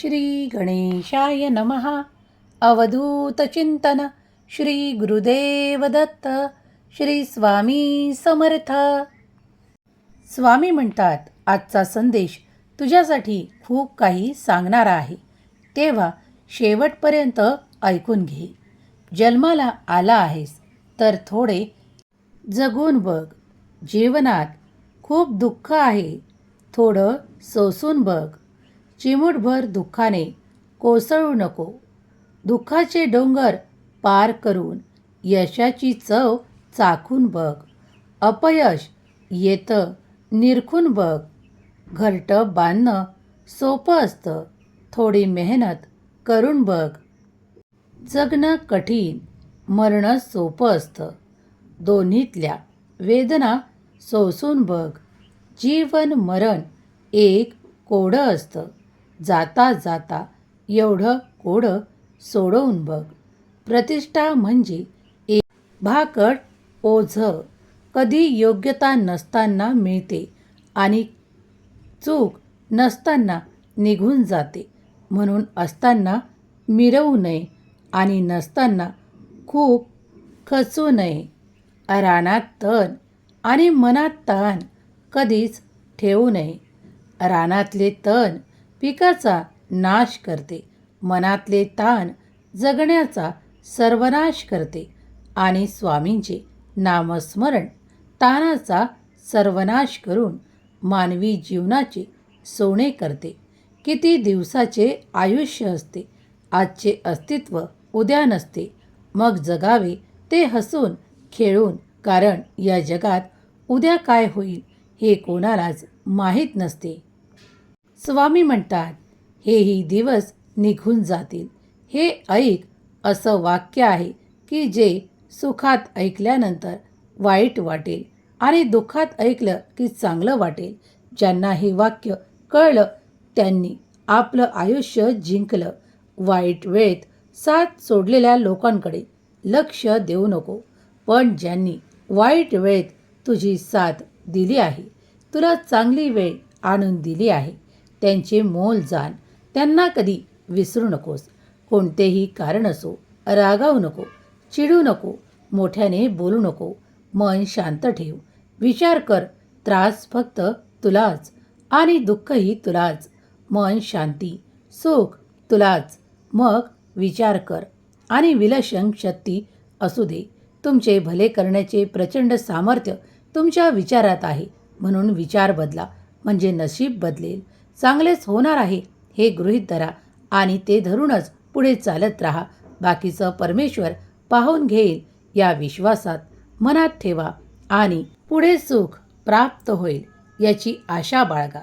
श्री गणेशाय नमः अवधूतचिंतन श्री गुरुदेव दत्त श्री स्वामी समर्थ। स्वामी म्हणतात आजचा संदेश तुझ्यासाठी खूप काही सांगणारा आहे. तेव्हा शेवटपर्यंत ऐकून घे. जन्माला आला आहेस तर थोडे जगून बघ. जीवनात खूप दुःख आहे थोडं सोसून बघ. चिमूटभर दुःखाने कोसळू नको. दुःखाचे डोंगर पार करून यशाची चव चाखून बघ. अपयश येतं निरखून बघ. घरटं बांधणं सोपं असतं. थोडी मेहनत करून बघ. जगणं कठीण मरणं सोपं असतं. दोन्हीतल्या वेदना सोसून बघ. जीवन मरण एक कोडं असतं. जाता जाता एवढं कोडं सोडवून बघ. प्रतिष्ठा म्हणजे एक भाकड ओझं. कधी योग्यता नसताना मिळते आणि चूक नसताना निघून जाते. म्हणून असताना मिरवू नये आणि नसताना खूप खचू नये. रानात तण आणि मनात ताण कधीच ठेवू नये. रानातले तण पिकाचा नाश करते. मनातले ताण जगण्याचा सर्वनाश करते आणि स्वामींचे नामस्मरण ताणाचा सर्वनाश करून मानवी जीवनाचे सोने करते. किती दिवसाचे आयुष्य असते आजचे अस्तित्व उद्या नसते. मग जगावे ते हसून खेळून कारण या जगात उद्या काय होईल हे कोणालाच माहीत नसते. स्वामी म्हणतात हेही दिवस निघून जातील. हे ऐक असं वाक्य आहे की जे सुखात ऐकल्यानंतर वाईट वाटेल आणि दुःखात ऐकलं की चांगलं वाटेल. ज्यांना हे वाक्य कळलं त्यांनी आपलं आयुष्य जिंकलं. वाईट वेळेत साथ सोडलेल्या लोकांकडे लक्ष देऊ नको. पण ज्यांनी वाईट वेळेत तुझी साथ दिली आहे तुला चांगली वेळ आणून दिली आहे त्यांचे मोल जाण. त्यांना कधी विसरू नकोस. कोणतेही कारण असो रागावू नको चिडू नको मोठ्याने बोलू नको. मन शांत ठेव. विचार कर. त्रास फक्त तुलाच आणि दुःखही तुलाच. मन शांती. सुख तुलाच. मग विचार कर आणि विलक्षण शक्ती असू दे. तुमचे भले करण्याचे प्रचंड सामर्थ्य तुमच्या विचारात आहे. म्हणून विचार बदला. म्हणजे नशीब बदलेल. चांगलेच होणार आहे हे गृहीत धरा आणि ते धरूनच पुढे चालत राहा. बाकीचं परमेश्वर पाहून घेईल या विश्वासात मनात ठेवा आणि पुढे सुख प्राप्त होईल याची आशा बाळगा.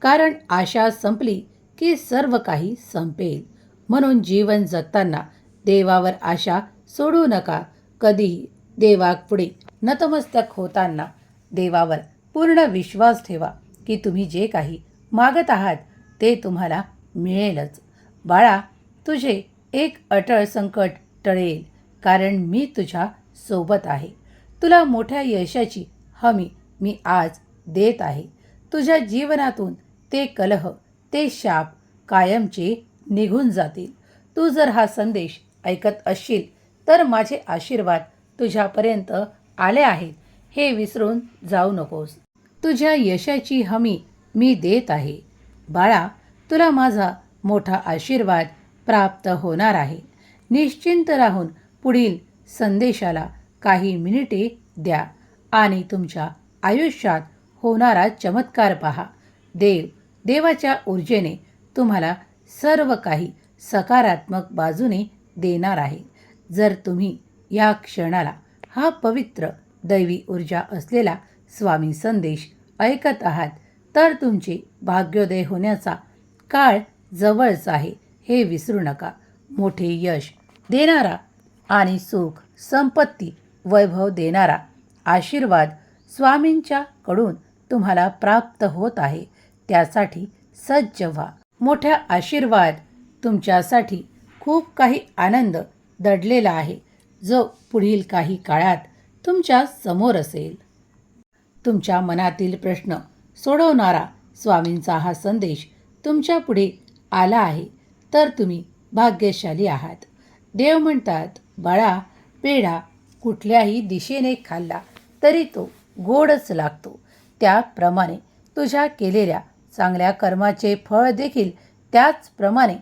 कारण आशा संपली की सर्व काही संपेल. म्हणून जीवन जगताना देवावर आशा सोडू नका. कधीही देवापुढे नतमस्तक होताना देवावर पूर्ण विश्वास ठेवा की तुम्ही जे काही मागत आहात ते तुम्हाला मिळेलच. बाळा तुझे एक अटळ संकट टळेल कारण मी तुझ्या सोबत आहे. तुला मोठ्या यशाची हमी मी आज देत आहे. तुझ्या जीवनातून ते कलह ते शाप कायमचे निघून जातील. तू जर हा संदेश ऐकत असशील तर माझे आशीर्वाद तुझ्यापर्यंत आले आहेत. हे विसरून जाऊ नकोस. तुझ्या यशाची हमी मी देत आहे. बाळा तुला माझा मोठा आशीर्वाद प्राप्त होणार आहे. निश्चिंत राहून पुढील संदेशाला काही मिनिटे द्या आणि तुमच्या आयुष्यात होणारा चमत्कार पहा. देव देवाच्या ऊर्जेने तुम्हाला सर्व काही सकारात्मक बाजूने देणार आहे. जर तुम्ही या क्षणाला हा पवित्र दैवी ऊर्जा असलेला स्वामी संदेश ऐकत आहात तर तुमचे भाग्योदय होण्याचा काळ जवळच आहे हे विसरू नका. मोठे यश देणारा आणि सुख संपत्ती वैभव देणारा आशीर्वाद स्वामींच्याकडून तुम्हाला प्राप्त होत आहे. त्यासाठी सज्ज व्हा. मोठ्या आशीर्वाद तुमच्यासाठी खूप काही आनंद दडलेला आहे जो पुढील काही काळात तुमच्यासमोर असेल. तुमच्या मनातील प्रश्न सोडवणारा स्वामींचा हा संदेश तुमच्यापुढे आला आहे. तर तुम्ही भाग्यशाली आहात. देव म्हणतात बाळा पेढा कुठल्याही दिशेने खाल्ला तरी तो गोडच लागतो. त्याप्रमाणे तुझ्या केलेल्या चांगल्या कर्माचे फळ देखील त्याचप्रमाणे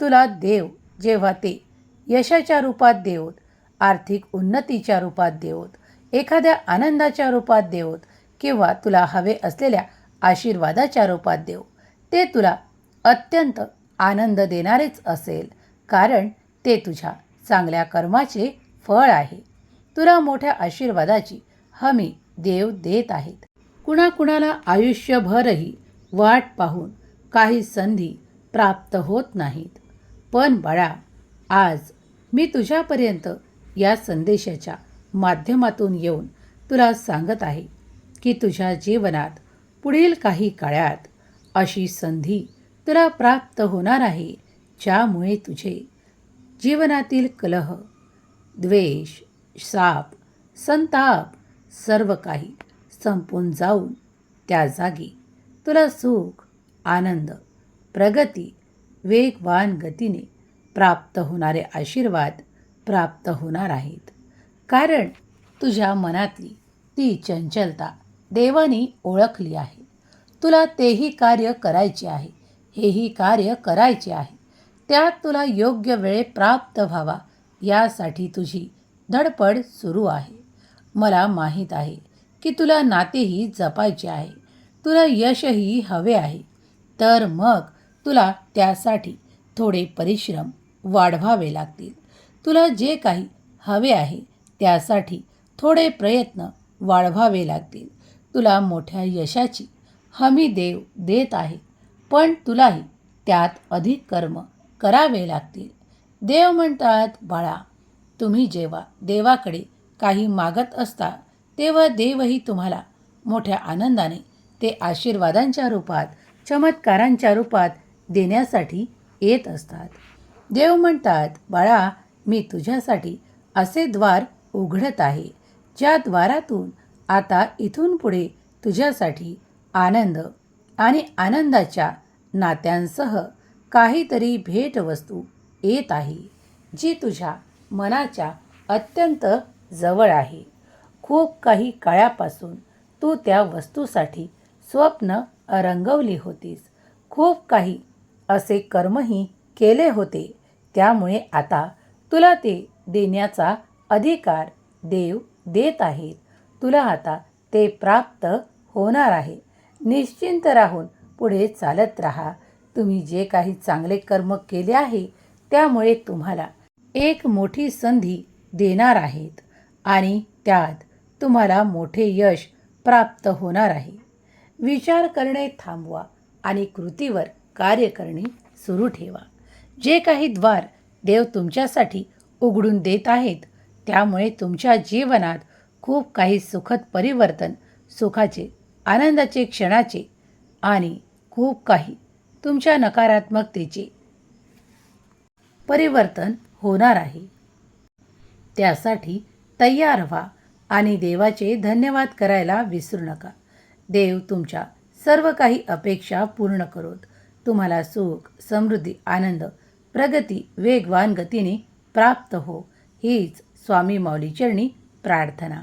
तुला देव जेव्हा ते यशाच्या रूपात देवत आर्थिक उन्नतीच्या रूपात देवत एखाद्या आनंदाच्या रूपात देवत किंवा तुला हवे असलेल्या आशीर्वादाच्या रूपात देव ते तुला अत्यंत आनंद देणारेच असेल कारण ते तुझ्या चांगल्या कर्माचे फळ आहे. तुला मोठ्या आशीर्वादाची हमी देव देत आहेत. कुणाकुणाला आयुष्यभरही वाट पाहून काही संधी प्राप्त होत नाहीत. पण बाळा आज मी तुझ्यापर्यंत या संदेशाच्या माध्यमातून येऊन तुला सांगत आहे की तुझ्या जीवनात पुढील काही काळात अशी संधी तुला प्राप्त होणार आहे ज्यामुळे तुझे जीवनातील कलह द्वेष साप संताप सर्व काही संपून जाऊन त्या जागी तुला सुख आनंद प्रगती वेगवान गतीने प्राप्त होणारे आशीर्वाद प्राप्त होणार आहेत. कारण तुझ्या मनातली ती चंचलता देवानी ओळखली आहे. तुला तेही कार्य करायचे आहे. हेही कार्य करायचे आहे. त्यात तुला योग्य वेळे प्राप्त व्हावा यासाठी तुझी धडपड सुरू आहे. मला माहीत आहे की तुला नातेही जपायचे आहे. तुला यशही हवे आहे. तर मग तुला त्यासाठी थोडे परिश्रम वाढवावे लागतील. तुला जे काही हवे आहे त्यासाठी थोडे प्रयत्न वाढवावे लागतील. तुला मोठ्या यशाची हमी देव देत आहे. पण तुलाही त्यात अधिक कर्म करावे लागतील. देव म्हणतात बाळा तुम्ही जेव्हा देवाकडे काही मागत असता तेव्हा देवही तुम्हाला मोठ्या आनंदाने ते आशीर्वादांच्या रूपात चमत्कारांच्या रूपात देण्यासाठी येत असतात. देव म्हणतात बाळा मी तुझ्यासाठी असे द्वार उघडत आहे ज्या द्वारातून आता इथून पुढे तुझ्यासाठी आनंद आणि आनंदाच्या नात्यांसह काहीतरी भेटवस्तू येत आहे जी तुझ्या मनाच्या अत्यंत जवळ आहे. खूप काही काळापासून तू त्या वस्तूसाठी स्वप्न रंगवली होतीस. खूप काही असे कर्मही केले होते. त्यामुळे आता तुला ते देण्याचा अधिकार देव देत आहेत. तुला आता ते प्राप्त होणार आहे. निश्चिंत राहून पुढे चालत राहा. तुम्ही जे काही चांगले कर्म केले आहे त्यामुळे तुम्हाला एक मोठी संधी देणार आहेत आणि त्यात तुम्हाला मोठे यश प्राप्त होणार आहे. विचार करणे थांबवा आणि कृतीवर कार्य करणे सुरू ठेवा. जे काही द्वार देव तुमच्यासाठी उघडून देत आहेत त्यामुळे तुमच्या जीवनात खूप काही सुखद परिवर्तन सुखाचे आनंदाचे क्षणाचे आणि खूप काही तुमच्या नकारात्मकतेचे परिवर्तन होणार आहे. त्यासाठी तयार व्हा आणि देवाचे धन्यवाद करायला विसरू नका. देव तुमच्या सर्व काही अपेक्षा पूर्ण करोत. तुम्हाला सुख समृद्धी आनंद प्रगती वेगवान गतीने प्राप्त हो. हीच स्वामी माऊलीचरणी प्रार्थना.